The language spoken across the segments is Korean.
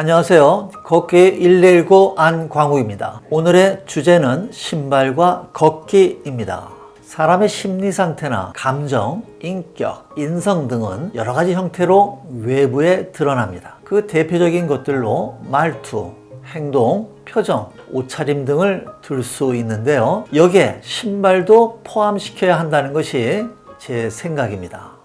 안녕하세요. 걷기 119 안광욱입니다. 오늘의 주제는 신발과 걷기입니다. 사람의 심리 상태나 감정, 인격, 인성 등은 여러 가지 형태로 외부에 드러납니다. 그 대표적인 것들로 말투, 행동, 표정, 옷차림 등을 들 수 있는데요. 여기에 신발도 포함시켜야 한다는 것이 제 생각입니다.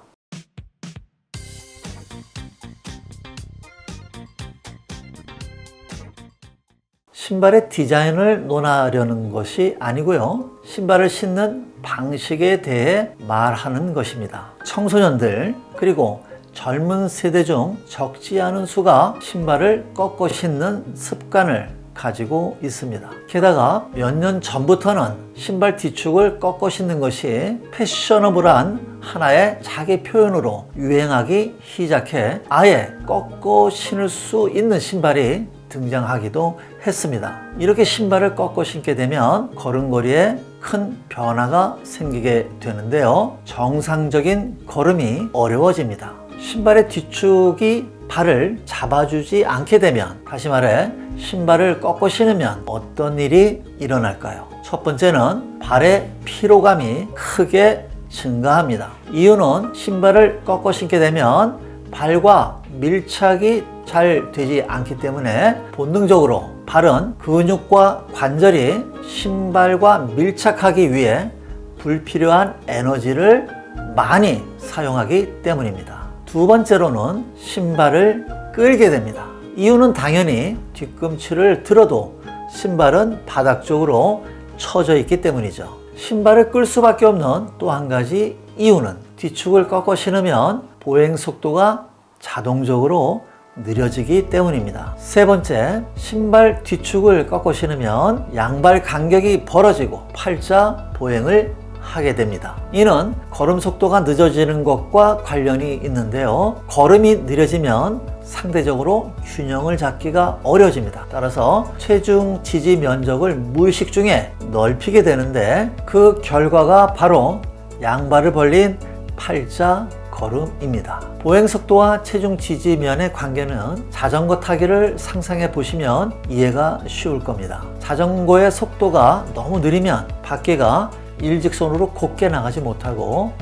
신발의 디자인을 논하려는 것이 아니고요. 신발을 신는 방식에 대해 말하는 것입니다. 청소년들 그리고 젊은 세대 중 적지 않은 수가 신발을 꺾어 신는 습관을 가지고 있습니다. 게다가 몇 년 전부터는 신발 뒤축을 꺾어 신는 것이 패셔너블한 하나의 자기 표현으로 유행하기 시작해 아예 꺾어 신을 수 있는 신발이 등장하기도 했습니다. 이렇게 신발을 꺾어 신게 되면 걸음걸이에 큰 변화가 생기게 되는데요. 정상적인 걸음이 어려워집니다. 신발의 뒤축이 발을 잡아주지 않게 되면 다시 말해 신발을 꺾어 신으면 어떤 일이 일어날까요? 첫 번째는 발의 피로감이 크게 증가합니다. 이유는 신발을 꺾어 신게 되면 발과 밀착이 잘 되지 않기 때문에 본능적으로 발은 근육과 관절이 신발과 밀착하기 위해 불필요한 에너지를 많이 사용하기 때문입니다. 두 번째로는 신발을 끌게 됩니다. 이유는 당연히 뒤꿈치를 들어도 신발은 바닥 쪽으로 처져 있기 때문이죠. 신발을 끌 수밖에 없는 또 한 가지 이유는 뒤축을 꺾어 신으면 보행 속도가 자동적으로 느려지기 때문입니다. 세 번째, 신발 뒤축을 꺾어 신으면 양발 간격이 벌어지고 팔자 보행을 하게 됩니다. 이는 걸음 속도가 늦어지는 것과 관련이 있는데요. 걸음이 느려지면 상대적으로 균형을 잡기가 어려워집니다. 따라서 체중 지지 면적을 무의식 중에 넓히게 되는데 그 결과가 바로 양발을 벌린 팔자 걸음입니다. 보행 속도와 체중 지지면의 관계는 자전거 타기를 상상해 보시면 이해가 쉬울 겁니다. 자전거의 속도가 너무 느리면 바퀴가 일직선으로 곧게 나가지 못하고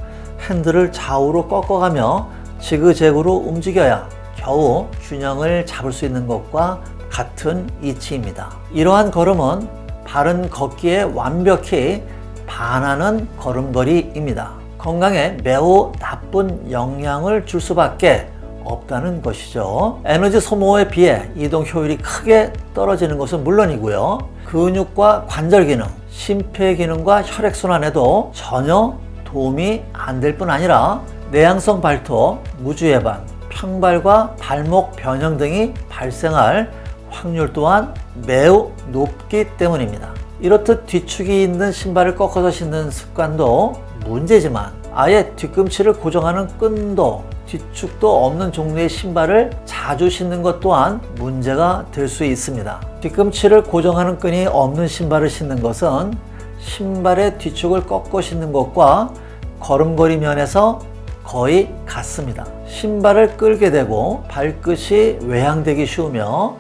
핸들을 좌우로 꺾어가며 지그재그로 움직여야 겨우 균형을 잡을 수 있는 것과 같은 이치입니다. 이러한 걸음은 바른 걷기에 완벽히 반하는 걸음걸이입니다. 건강에 매우 나쁜 영향을 줄 수밖에 없다는 것이죠. 에너지 소모에 비해 이동 효율이 크게 떨어지는 것은 물론이고요. 근육과 관절 기능, 심폐 기능과 혈액 순환에도 전혀 도움이 안 될 뿐 아니라 내향성 발톱, 무주해반, 평발과 발목 변형 등이 발생할 확률 또한 매우 높기 때문입니다. 이렇듯 뒤축이 있는 신발을 꺾어서 신는 습관도 문제지만 아예 뒤꿈치를 고정하는 끈도 뒤축도 없는 종류의 신발을 자주 신는 것 또한 문제가 될 수 있습니다. 뒤꿈치를 고정하는 끈이 없는 신발을 신는 것은 신발의 뒤축을 꺾어 신는 것과 걸음걸이 면에서 거의 같습니다. 신발을 끌게 되고 발끝이 외양되기 쉬우며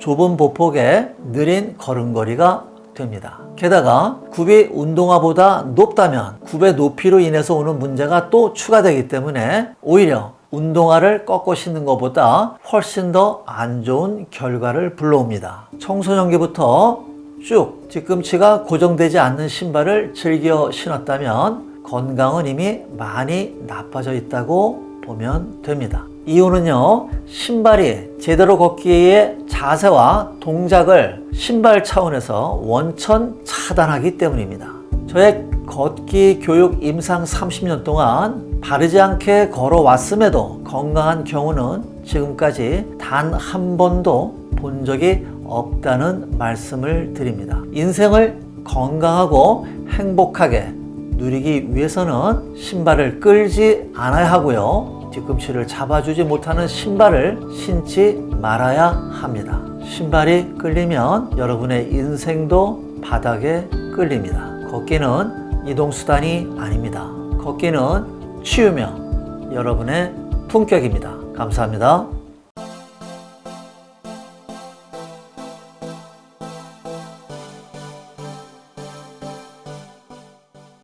좁은 보폭에 느린 걸음걸이가 됩니다. 게다가 굽이 운동화보다 높다면 굽의 높이로 인해서 오는 문제가 또 추가되기 때문에 오히려 운동화를 꺾어 신는 것보다 훨씬 더 안 좋은 결과를 불러옵니다. 청소년기부터 쭉 뒤꿈치가 고정되지 않는 신발을 즐겨 신었다면 건강은 이미 많이 나빠져 있다고 보면 됩니다. 이유는요, 신발이 제대로 걷기의 자세와 동작을 신발 차원에서 원천 차단하기 때문입니다. 저의 걷기 교육 임상 30년 동안 바르지 않게 걸어왔음에도 건강한 경우는 지금까지 단 한 번도 본 적이 없다는 말씀을 드립니다. 인생을 건강하고 행복하게 누리기 위해서는 신발을 끌지 않아야 하고요. 뒤꿈치를 잡아주지 못하는 신발을 신지 말아야 합니다. 신발이 끌리면 여러분의 인생도 바닥에 끌립니다. 걷기는 이동수단이 아닙니다. 걷기는 치유며 여러분의 품격입니다. 감사합니다.